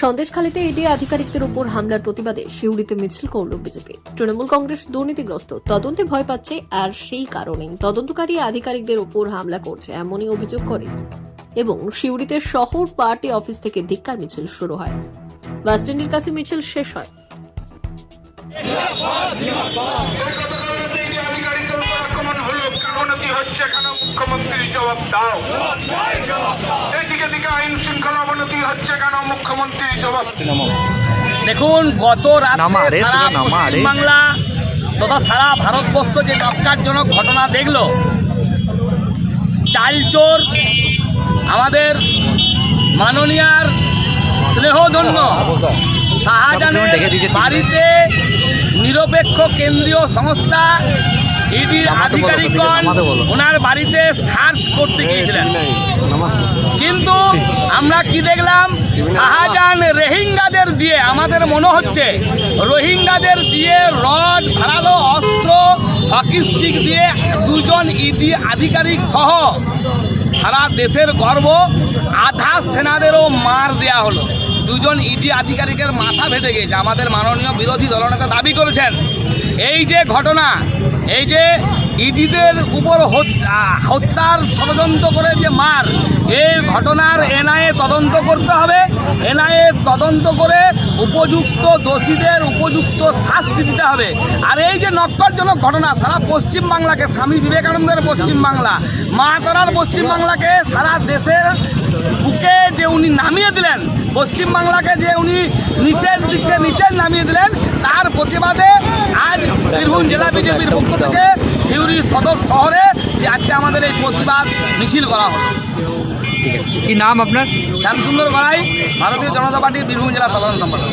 সন্দেশখালীতে ED আধিকারিকদের উপর হামলার প্রতিবাদে শিউড়িতে মিছিল করল বিজেপি। তৃণমূল কংগ্রেস দুর্নীতিগ্রস্ত। তদন্তে ভয় পাচ্ছে আর সেই কারণেই তদন্তকারী আধিকারিকদের উপর হামলা করছে এমনই অভিযোগ করে। এবং শিউড়িতে শহর পার্টি অফিস থেকে ধিক্কার মিছিল শুরু হয়। বাসস্ট্যান্ডের কাছে মিছিল শেষ হয়। আধিকারিকদের উপর আক্রমণ হলো কেন উন্নতি হচ্ছে কেন মুখ্যমন্ত্রী জবাব দাও। এদিকে আইন শৃঙ্খলা অবনতি হচ্ছে কেন মুখ্যমন্ত্রী জবাব? দেখুন গত রাতে সারা তথা সারা ভারতবর্ষ যে নক্কারজনক ঘটনা দেখল চালচোর আমাদের মাননীয়ার স্নেহধন্য শাহজাহানের। বাড়িতে নিরপেক্ষ কেন্দ্রীয় সংস্থা ইডির আধিকারিকগণ ওনার বাড়িতে সার্চ করতে গিয়েছিলেন। কিন্তু আমরা কি দেখলাম? শাহজাহান রোহিঙ্গাদের দিয়ে আমাদের মনে হচ্ছে, রোহিঙ্গাদের দিয়ে রড ধারালো অস্ত্র, হকি স্টিক দিয়ে দুজন ইডি আধিকারিক সহ সারা দেশের গর্ব, আধা সেনাদেরও মার দেয়া হলো। দুজন ইডি আধিকারিকের মাথা ফেটে গেছে, আমাদের মাননীয় বিরোধী দলনেতা দাবি করেছেন। এই যে ঘটনা, এই যে ইডিদের উপর হত- হত্যার ষড়যন্ত্র করে যে মার এই ঘটনার এনআইএ তদন্ত করতে হবে। এনআইএ তদন্ত করে উপযুক্ত দোষীদের উপযুক্ত শাস্তি দিতে হবে। আর এই যে নক্করজনক ঘটনা, সারা পশ্চিম বাংলাকে স্বামী বিবেকানন্দের পশ্চিম বাংলা মা তারার পশ্চিম বাংলাকে সারা দেশের বুকে যে উনি নামিয়ে দিলেন পশ্চিম বাংলাকে যে উনি নিচের দিকে, নিচের নামিয়ে দিলেন, তার প্রতিবাদে আজ বীরভূম জেলা বিজেপির পক্ষ থেকে সিউড়ি সদর শহরে সে আজকে আমাদের এই প্রতিবাদ মিছিল করা হলো। ঠিক আছে। কি নাম আপনার? শ্যামসুন্দর গড়াই ভারতীয় জনতা পার্টির বীরভূম জেলা সাধারণ সম্পাদক।